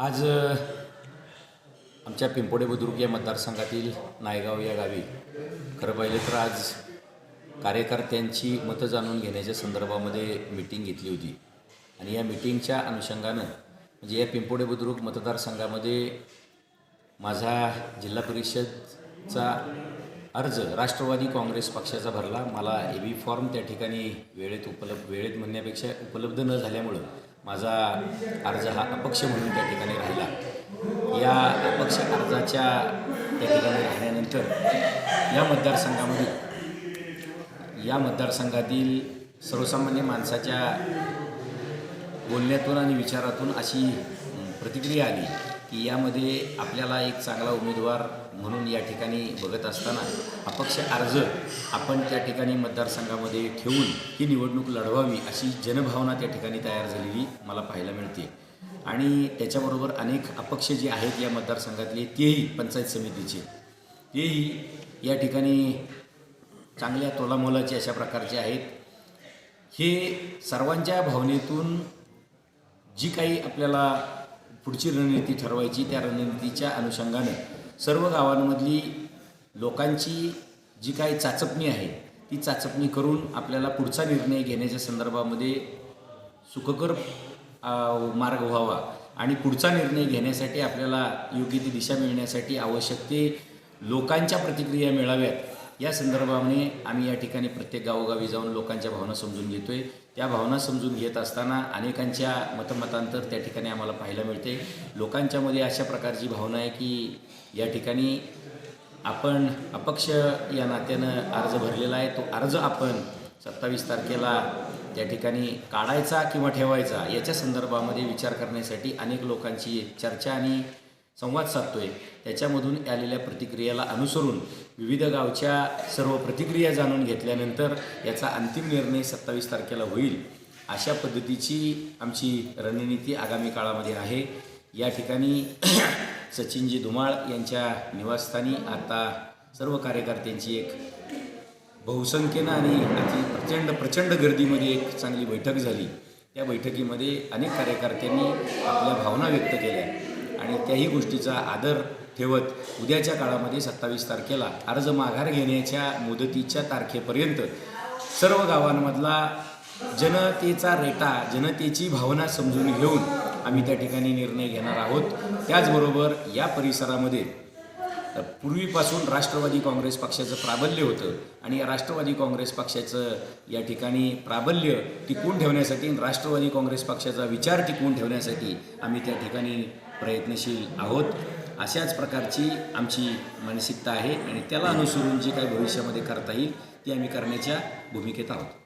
आज आमच्या पिंपोडे बुद्रुक या मतदारसंघातील नायगाव या गावी खरं पाहिलं तर आज कार्यकर्त्यांची मतं जाणून घेण्याच्या संदर्भामध्ये मिटिंग घेतली होती. आणि या मिटिंगच्या अनुषंगानं म्हणजे या पिंपोडे बुद्रुक मतदारसंघामध्ये माझा जिल्हा परिषदचा अर्ज राष्ट्रवादी काँग्रेस पक्षाचा भरला. मला ए बी फॉर्म त्या ठिकाणी वेळेत उपलब्ध वेळेत म्हणण्यापेक्षा उपलब्ध न झाल्यामुळं माझा अर्ज हा अपक्ष म्हणून त्या ठिकाणी राहिला. या अपक्ष अर्जाच्या त्या ठिकाणी राहिल्यानंतर या मतदारसंघामध्ये या मतदारसंघातील सर्वसामान्य माणसाच्या बोलण्यातून आणि विचारातून अशी प्रतिक्रिया आली. की यामध्ये आपल्याला एक चांगला उमेदवार म्हणून या ठिकाणी बघत असताना अपक्ष अर्ज आपण त्या ठिकाणी मतदारसंघामध्ये ठेवून ही निवडणूक लढवावी अशी जनभावना त्या ठिकाणी तयार झालेली मला पाहायला मिळते. आणि त्याच्याबरोबर अनेक अपक्ष जे आहेत या मतदारसंघातले तेही पंचायत समितीचे तेही या ठिकाणी चांगल्या तोलामोलाचे अशा प्रकारचे आहेत. हे सर्वांच्या भावनेतून जी काही आपल्याला पुढची रणनीती ठरवायची त्या रणनीतीच्या अनुषंगाने. सर्व गावांमधली लोकांची जी काही चाचपणी आहे ती चाचपणी करून आपल्याला पुढचा निर्णय घेण्याच्या संदर्भामध्ये सुखकर मार्ग व्हावा आणि पुढचा निर्णय घेण्यासाठी आपल्याला योग्य ती दिशा मिळण्यासाठी आवश्यक ते लोकांच्या प्रतिक्रिया मिळाव्यात. या संदर्भाने आम्ही या ठिकाणी प्रत्येक गावोगावी जाऊन लोकांच्या भावना समजून घेतोय. त्या भावना समजून घेत असताना अनेकांच्या मतमतांतर त्या ठिकाणी आम्हाला पाहायला मिळते. लोकांच्यामध्ये अशा प्रकारची भावना आहे की या ठिकाणी आपण अपक्ष या नात्यानं अर्ज भरलेला आहे. तो अर्ज आपण सत्तावीस तारखेला त्या ठिकाणी काढायचा किंवा ठेवायचा याच्या संदर्भामध्ये विचार करण्यासाठी अनेक लोकांची चर्चा आणि संवाद साधतोय. त्याच्यामधून आलेल्या प्रतिक्रियेला अनुसरून विविध गावच्या सर्व प्रतिक्रिया जाणून घेतल्यानंतर याचा अंतिम निर्णय सत्तावीस तारखेला होईल. अशा पद्धतीची आमची रणनीती आगामी काळामध्ये आहे. या ठिकाणी सचिनजी धुमाळ यांच्या निवासस्थानी आता सर्व कार्यकर्त्यांची एक बहुसंख्येनं आणि अति प्रचंड प्रचंड गर्दीमध्ये एक चांगली बैठक झाली. त्या बैठकीमध्ये अनेक कार्यकर्त्यांनी आपल्या भावना व्यक्त केल्या. आणि त्याही गोष्टीचा आदर ठेवत उद्याच्या काळामध्ये सत्तावीस तारखेला अर्ज माघार घेण्याच्या मुदतीच्या तारखेपर्यंत सर्व गावांमधला जनतेचा रेटा जनतेची भावना समजून घेऊन आम्ही त्या ठिकाणी निर्णय घेणार आहोत. त्याचबरोबर या परिसरामध्ये पूर्वीपासून राष्ट्रवादी काँग्रेस पक्षाचं प्राबल्य होतं आणि या राष्ट्रवादी काँग्रेस पक्षाचं या ठिकाणी प्राबल्य टिकवून ठेवण्यासाठी राष्ट्रवादी काँग्रेस पक्षाचा विचार टिकवून ठेवण्यासाठी आम्ही त्या ठिकाणी प्रयत्नशील आहोत. अशाच प्रकारची आमची मानसिकता आहे आणि त्याला अनुसरून जी काही भविष्यामध्ये करता येईल ती आम्ही करण्याच्या भूमिकेत आहोत.